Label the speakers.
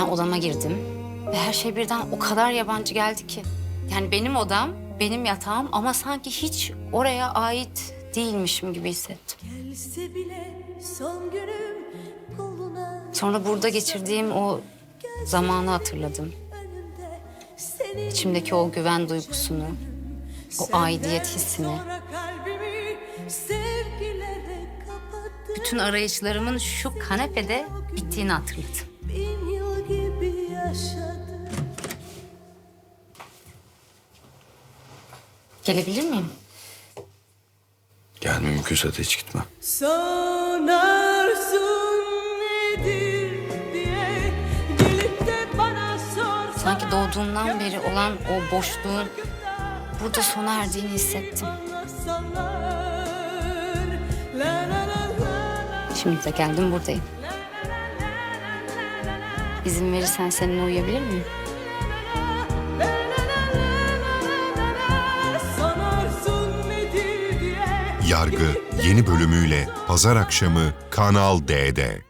Speaker 1: Ben odama girdim ve her şey birden o kadar yabancı geldi ki. Yani benim odam, benim yatağım ama sanki hiç oraya ait değilmişim gibi hissettim.
Speaker 2: Gelse bile son günüm koluna
Speaker 1: Sonra burada geçirdiğim o zamanı hatırladım.
Speaker 2: önünde seni
Speaker 1: İçimdeki o güven duygusunu, o aidiyet hissini.
Speaker 2: sonra kalbimi sevgilere kapattım.
Speaker 1: Bütün arayışlarımın şu kanepede bittiğini hatırladım. Gelebilir miyim?
Speaker 3: Gelme mümkünse de hiç gitme.
Speaker 2: Sanarsın nedir diye gelip de bana sorsan.
Speaker 1: Sanki doğduğumdan beri olan o boşluğun burada sona erdiğini hissettim. Şimdi de geldim buradayım. İzin verirsen seninle uyuyabilir miyim?
Speaker 4: Yargı yeni bölümüyle pazar akşamı Kanal D'de.